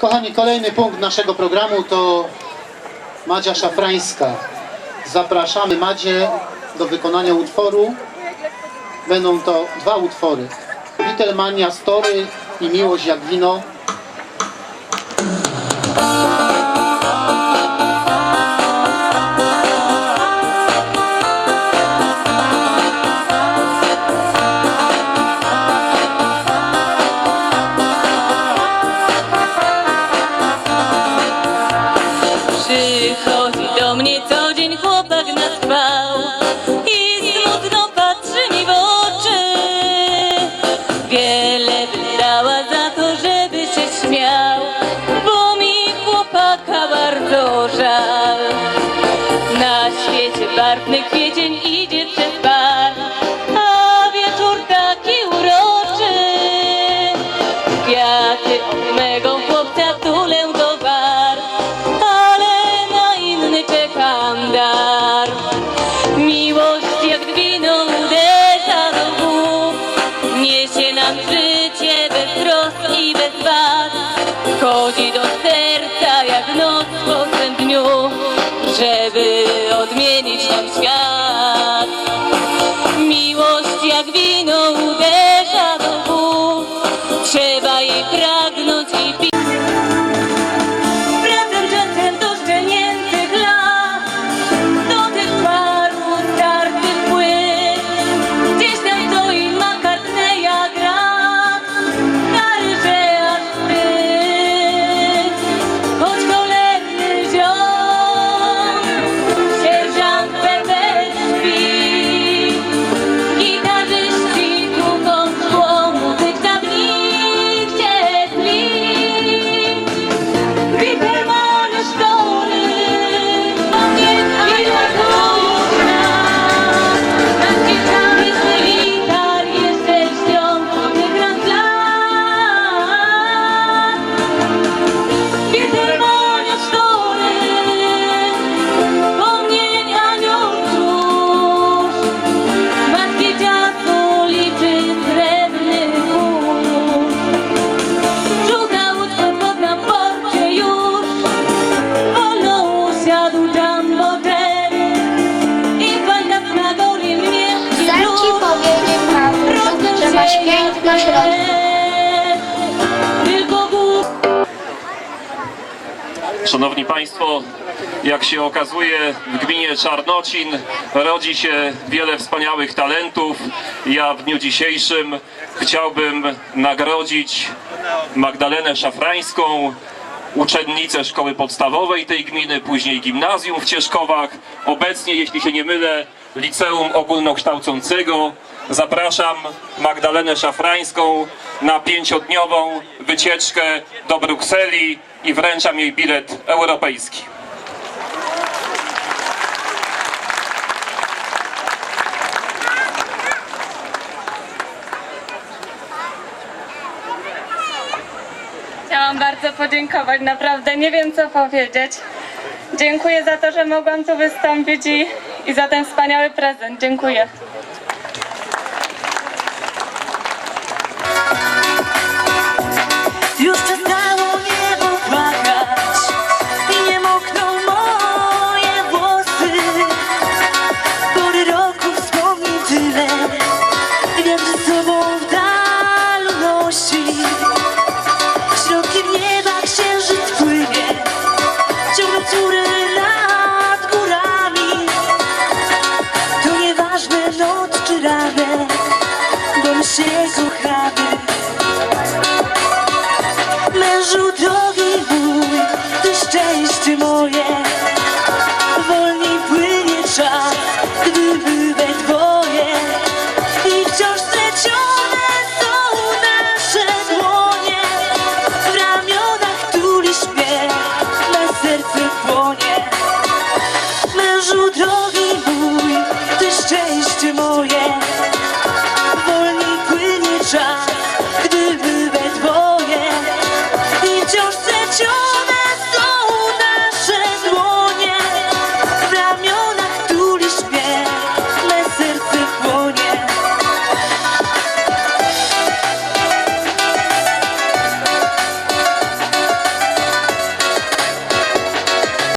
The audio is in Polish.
Kochani, kolejny punkt naszego programu to Madzia Szafrańska. Zapraszamy Madzie do wykonania utworu. Będą to dwa utwory. Beatlemania Story i Miłość jak wino. Barwny kwiecień idzie przez bar A wieczór taki uroczy. Kwiaty od mego chłopca tulę do bar Ale na inny czekam dar. Miłość jak wino uderza do głów Niesie nam życie bez trosk i bez wad. Wchodzi do serca jak noc po dniu Żeby odmienić nam świat. Miłość jak wino uderza masz głów Szanowni Państwo, jak się okazuje, w gminie Czarnocin rodzi się wiele wspaniałych talentów. Ja w dniu dzisiejszym chciałbym nagrodzić Magdalenę Szafrańską, uczennicę szkoły podstawowej tej gminy, później gimnazjum w Cieszkowach, obecnie, jeśli się nie mylę, liceum ogólnokształcącego. Zapraszam Magdalenę Szafrańską na pięciodniową wycieczkę do Brukseli i wręczam jej bilet europejski. Chciałam bardzo podziękować, naprawdę nie wiem co powiedzieć. Dziękuję za to, że mogłam tu wystąpić i, i za ten wspaniały prezent. Dziękuję. Już serce moje Wolniej płynie czas, gdyby były dwoje I wciąż plecione są nasze dłonie. W ramionach tuli śpiew, na serce płonie. Mężu drogi mój, ty szczęście moje.